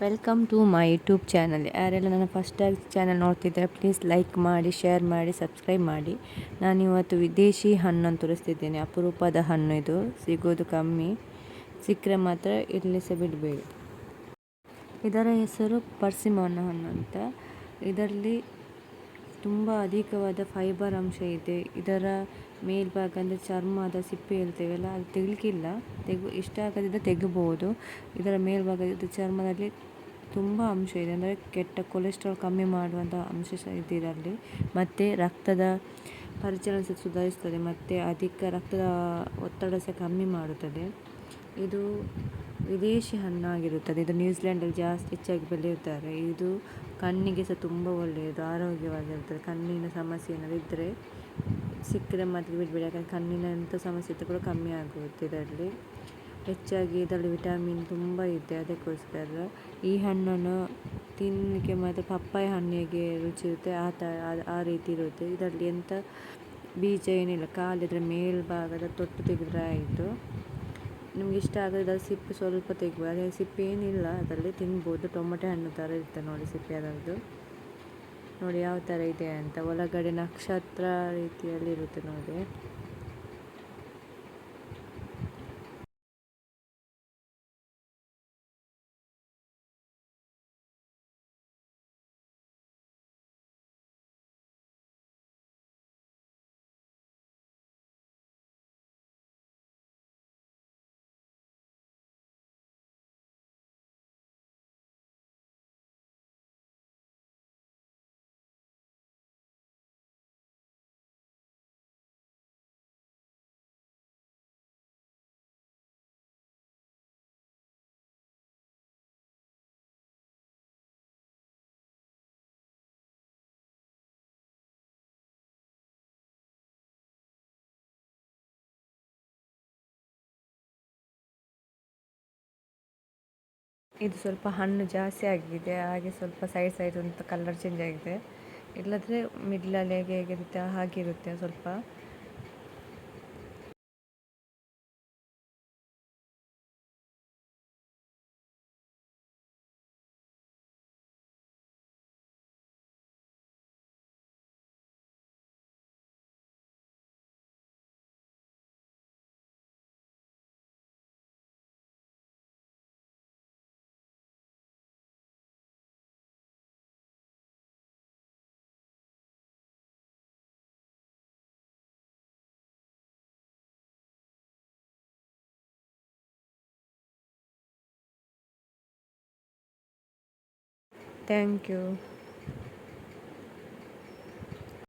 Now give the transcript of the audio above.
Welcome to my YouTube channel ಯಾರೆಲ್ಲ ನನ್ನ ಫಸ್ಟಾಗಿ ಚಾನಲ್ ನೋಡ್ತಿದ್ದಾರೆ ಪ್ಲೀಸ್ ಲೈಕ್ ಮಾಡಿ ಶೇರ್ ಮಾಡಿ ಸಬ್ಸ್ಕ್ರೈಬ್ ಮಾಡಿ. ನಾನು ಇವತ್ತು ವಿದೇಶಿ ಹಣ್ಣನ್ನು ತೋರಿಸ್ತಿದ್ದೇನೆ. ಅಪರೂಪದ ಹಣ್ಣು ಇದು. ಸಿಗೋದು ಕಮ್ಮಿ. ಸಿಕ್ಕರೆ ಮಾತ್ರ ಇಲ್ಲಿ ಸಹ ಬಿಡಬೇಡಿ ಇದರ ಹೆಸರು ಪರ್ಸಿಮೋನ ಹಣ್ಣು ಅಂತ. ಇದರಲ್ಲಿ ತುಂಬ ಅಧಿಕವಾದ ಫೈಬರ್ ಅಂಶ ಇದೆ. ಇದರ ಮೇಲ್ಭಾಗ ಅಂದರೆ ಚರ್ಮದ ಸಿಪ್ಪೆ ಹೇಳ್ತೇವಲ್ಲ ಅದು ತೆಗಿಲಿಕ್ಕಿಲ್ಲ. ತೆಗು, ಇಷ್ಟ ಆಗದಿದ್ದರೆ ತೆಗಿಬೋದು. ಇದರ ಮೇಲ್ಭಾಗ ಇದು ಚರ್ಮದಲ್ಲಿ ತುಂಬ ಅಂಶ ಇದೆ. ಅಂದರೆ ಕೆಟ್ಟ ಕೊಲೆಸ್ಟ್ರಾಲ್ ಕಮ್ಮಿ ಮಾಡುವಂಥ ಅಂಶ ಸಹ ಇದೆ ಇದರಲ್ಲಿ. ಮತ್ತು ರಕ್ತದ ಪರಿಚಲನೆ ಸಹ ಸುಧಾರಿಸ್ತದೆ. ಮತ್ತು ಅಧಿಕ ರಕ್ತದ ಒತ್ತಡ ಸಹ ಕಮ್ಮಿ ಮಾಡುತ್ತದೆ. ಇದು ವಿದೇಶಿ ಹಣ್ಣಾಗಿರುತ್ತದೆ. ಇದು ನ್ಯೂಜಿಲೆಂಡಲ್ಲಿ ಜಾಸ್ತಿ ಹೆಚ್ಚಾಗಿ ಬೆಳೆಯುತ್ತಾರೆ. ಇದು ಕಣ್ಣಿಗೆ ಸಹ ತುಂಬ ಒಳ್ಳೆಯದು ಆರೋಗ್ಯವಾಗಿರ್ತದೆ ಕಣ್ಣಿನ ಸಮಸ್ಯೆ ಏನಾದರೂ ಇದ್ದರೆ ಸಿಕ್ಕಿದ ಮಾತ್ರ ಬಿಡಬೇಡಿ. ಯಾಕಂದರೆ ಕಣ್ಣಿನ ಎಂಥ ಸಮಸ್ಯೆ ಇದ್ದರೂ ಕೂಡ ಕಮ್ಮಿ ಆಗುತ್ತೆ ಇದರಲ್ಲಿ. ಹೆಚ್ಚಾಗಿ ಇದರಲ್ಲಿ ವಿಟಮಿನ್ ತುಂಬ ಇದೆ, ಅದಕ್ಕೋಸ್ಕರ. ಈ ಹಣ್ಣನ್ನು ತಿನ್ನಲಿಕ್ಕೆ ಮತ್ತು ಪಪ್ಪಾಯ ಹಣ್ಣಿಗೆ ರುಚಿ ಇರುತ್ತೆ, ಆ ಥರ ಆ ರೀತಿ ಇರುತ್ತೆ. ಇದರಲ್ಲಿ ಎಂಥ ಬೀಜ ಏನಿಲ್ಲ ಕಾಲಿದ್ರೆ ಮೇಲ್ಭಾಗದ ತೊಟ್ಟು ತೆಗೆದ್ರೆ ಆಯಿತು. ನಿಮ್ಗೆ ಇಷ್ಟ ಆಗೋದ್ರಲ್ಲಿ ಸಿಪ್ಪೆ ಸ್ವಲ್ಪ ತೆಗಿಬೋದು ಅದೇ ಸಿಪ್ಪೆ ಏನಿಲ್ಲ, ಅದರಲ್ಲಿ ತಿನ್ಬೋದು. ಟೊಮೊಟೊ ಹಣ್ಣು ಥರ ಇರುತ್ತೆ ನೋಡಿ ಸಿಪ್ಪೆ ಅದರದ್ದು. ನೋಡಿ ಯಾವ ಥರ ಇದೆ ಅಂತ. ಒಳಗಡೆ ನಕ್ಷತ್ರ ರೀತಿಯಲ್ಲಿ ಇರುತ್ತೆ ನೋಡಿ. ಇದು ಸ್ವಲ್ಪ ಹಣ್ಣು ಜಾಸ್ತಿ ಆಗಿದೆ, ಹಾಗೆ ಸ್ವಲ್ಪ ಸೈಡ್ ಸೈಡ್ ಅಂತ ಕಲರ್ ಚೇಂಜ್ ಆಗಿದೆ. ಇಲ್ಲದ್ರೆ ಮಿಡ್ಲಲ್ಲಿ ಹೇಗೆ ಹೇಗಿರುತ್ತೆ, ಹಾಗಿರುತ್ತೆ ಸ್ವಲ್ಪ. Thank you